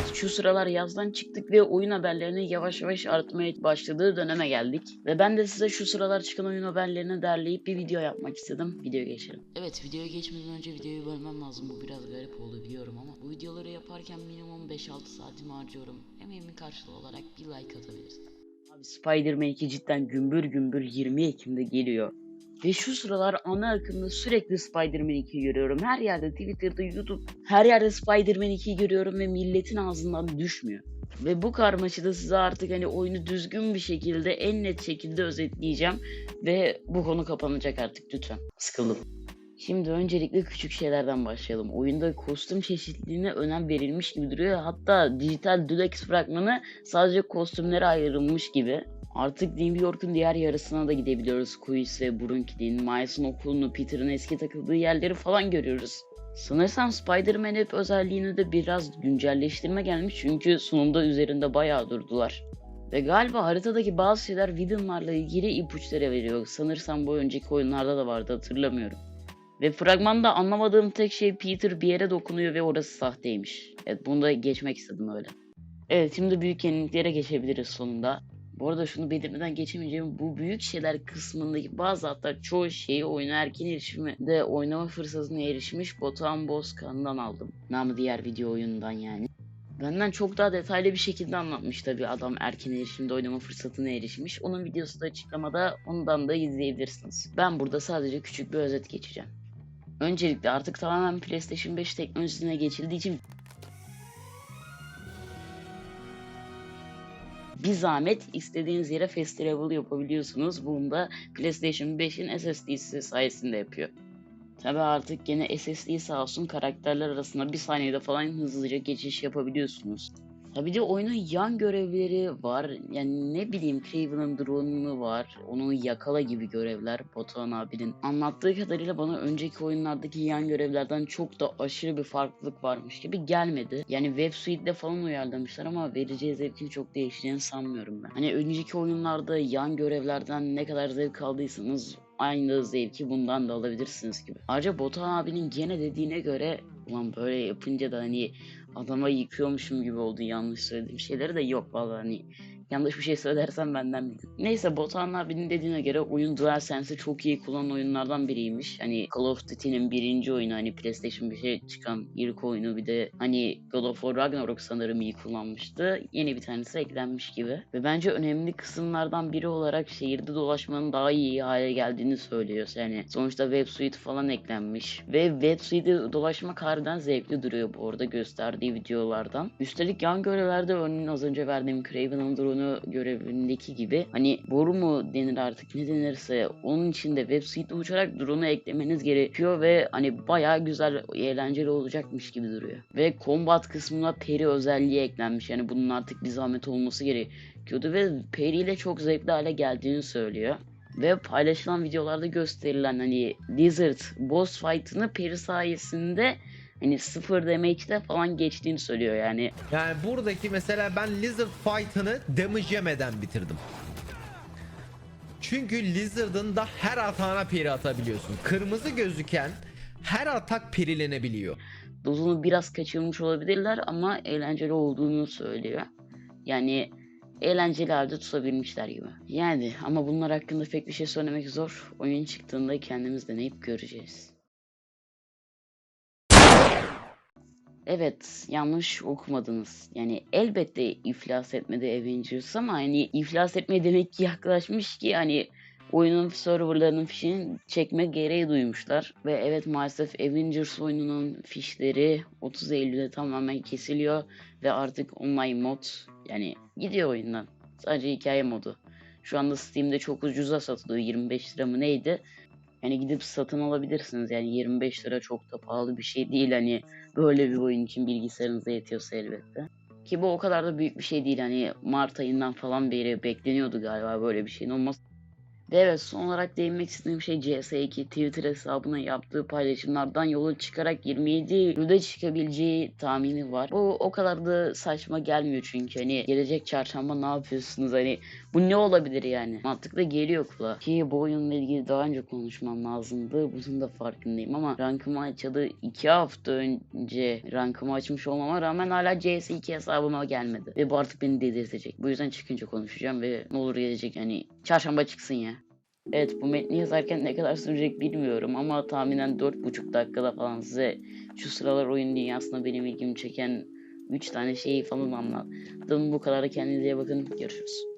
Evet şu sıralar yazdan çıktık ve oyun haberlerinin yavaş yavaş artmaya başladığı döneme geldik. Ve ben de size şu sıralar çıkan oyun haberlerini derleyip bir video yapmak istedim. Videoya geçelim. Evet videoya geçmeden önce videoyu bölmem lazım. Bu biraz garip oldu biliyorum ama bu videoları yaparken minimum 5-6 saatimi harcıyorum. Emeğimin karşılığı olarak bir like atabilirsiniz. Abi Spider-Man 2 cidden gümbür gümbür 20 Ekim'de geliyor. Ve şu sıralar ana akımda sürekli Spider-Man 2'yi görüyorum. Her yerde Twitter'da, YouTube, her yerde Spider-Man 2'yi görüyorum ve milletin ağzından düşmüyor. Ve bu karmaşada size artık hani oyunu düzgün bir şekilde, en net şekilde özetleyeceğim. Ve bu konu kapanacak artık lütfen. Sıkıldım. Şimdi öncelikle küçük şeylerden başlayalım. Oyunda kostüm çeşitliliğine önem verilmiş gibi duruyor. Hatta dijital Deluxe fragmanı sadece kostümlere ayrılmış gibi. Artık New York'un diğer yarısına da gidebiliyoruz. Queens ve Brooklyn, Miles'ın okulunu, Peter'ın eski takıldığı yerleri falan görüyoruz. Sanırsam Spider-Man hep özelliğine de biraz güncelleştirme gelmiş çünkü sonunda üzerinde bayağı durdular. Ve galiba haritadaki bazı şeyler Villain'larla ilgili ipuçları veriyor. Sanırsam bu önceki oyunlarda da vardı hatırlamıyorum. Ve fragmanda anlamadığım tek şey Peter bir yere dokunuyor ve orası sahteymiş. Evet bunu da geçmek istedim öyle. Evet şimdi büyük yeniliklere geçebiliriz sonunda. Bu arada şunu belirtmeden geçemeyeceğim. Bu büyük şeyler kısmındaki bazı hatta çoğu şeyi oyuna erken erişimde oynama fırsatına erişmiş Botan Bozkan'dan aldım. Namı diğer video oyundan yani. Benden çok daha detaylı bir şekilde anlatmış tabi adam erken erişimde oynama fırsatına erişmiş. Onun videosu da açıklamada ondan da izleyebilirsiniz. Ben burada sadece küçük bir özet geçeceğim. Öncelikle artık tamamen PlayStation 5 teknolojisine geçildiği için bir zahmet istediğiniz yere fast travel yapabiliyorsunuz. Bunu da PlayStation 5'in SSD'si sayesinde yapıyor. Tabi artık gene SSD sağ olsun karakterler arasında bir saniyede falan hızlıca geçiş yapabiliyorsunuz. Tabi de oyunun yan görevleri var. Yani ne bileyim Craven'ın drone'u var. Onu yakala gibi görevler Batuhan abinin. Anlattığı kadarıyla bana önceki oyunlardaki yan görevlerden çok da aşırı bir farklılık varmış gibi gelmedi. Yani web suite'de falan uyarlamışlar ama vereceği zevkin çok değişeceğini sanmıyorum ben. Hani önceki oyunlarda yan görevlerden ne kadar zevk aldıysanız aynı zevki bundan da alabilirsiniz gibi. Ayrıca Botan abinin gene dediğine göre ulan böyle yapınca da hani adama yıkıyormuşum gibi oldu yanlış söylediğim şeyleri de yok vallahi hani yanlış bir şey söylersem benden bilin. Neyse Botan abinin dediğine göre oyun DualSense'i çok iyi kullanan oyunlardan biriymiş. Hani Call of Duty'nin birinci oyunu hani PlayStation 5'e çıkan ilk oyunu bir de hani God of War Ragnarok sanırım iyi kullanmıştı. Yeni bir tanesi eklenmiş gibi. Ve bence önemli kısımlardan biri olarak şehirde dolaşmanın daha iyi hale geldiğini söylüyor. Yani sonuçta web suite falan eklenmiş. Ve web suite'de dolaşmak harbiden zevkli duruyor bu arada gösterdiği videolardan. Üstelik yan görevlerde örneğin az önce verdiğim Craven'ın drone'u görevindeki gibi hani boru mu denir artık ne denirse onun içinde web suite'de uçarak drone'u eklemeniz gerekiyor ve hani bayağı güzel eğlenceli olacakmış gibi duruyor. Ve combat kısmına peri özelliği eklenmiş yani bunun artık bir zahmet olması gerekiyordu ve peri ile çok zevkli hale geldiğini söylüyor. Ve paylaşılan videolarda gösterilen hani Lizard boss fight'ını peri sayesinde hani sıfır damage'de falan geçtiğini söylüyor yani. Yani buradaki mesela ben Lizard Fight'ını damage yemeden bitirdim. Çünkü Lizard'ın da her atağına peri atabiliyorsun. Kırmızı gözüken her atak perilenebiliyor. dozunu biraz kaçırmış olabilirler ama eğlenceli olduğunu söylüyor. Yani eğlenceli halde tutabilmişler gibi. Yani ama bunlar hakkında pek bir şey söylemek zor. Oyun çıktığında kendimiz deneyip göreceğiz. Evet, yanlış okumadınız. Yani elbette iflas etmedi Avengers ama hani iflas etmeye demek ki yaklaşmış ki hani oyunun serverlarının fişini çekme gereği duymuşlar. Ve evet maalesef Avengers oyununun fişleri 30 Eylül'de tamamen kesiliyor ve artık online mod yani gidiyor oyundan. Sadece hikaye modu. Şu anda Steam'de çok ucuza satılıyor. 25 lira mı neydi? Yani gidip satın alabilirsiniz. Yani 25 lira çok da pahalı bir şey değil. Hani böyle bir oyun için bilgisayarınıza yetiyorsa elbette. Ki bu o kadar da büyük bir şey değil. Hani Mart ayından falan beri bekleniyordu galiba böyle bir şeyin olması. Ve evet son olarak değinmek istediğim şey CS2 Twitter hesabına yaptığı paylaşımlardan yola çıkarak 27 Eylül'de çıkabileceği tahmini var. Bu o kadar da saçma gelmiyor çünkü hani gelecek çarşamba ne yapıyorsunuz hani bu ne olabilir yani? Mantıklı geliyor kulağa. Ki bu oyunla ilgili daha önce konuşmam lazımdı. Bunun da farkındayım ama rankımı açalı 2 hafta önce rankımı açmış olmama rağmen hala CS2 hesabıma gelmedi. Ve bu artık beni delirtecek. Bu yüzden çıkınca konuşacağım ve ne olur gelecek hani çarşamba çıksın ya. Evet bu metni yazarken ne kadar sürecek bilmiyorum ama tahminen 4,5 dakikada falan size şu sıralar oyun dünyasında benim ilgimi çeken 3 tane şeyi falan anlattım. Bu kadar kendinize bakın. Görüşürüz.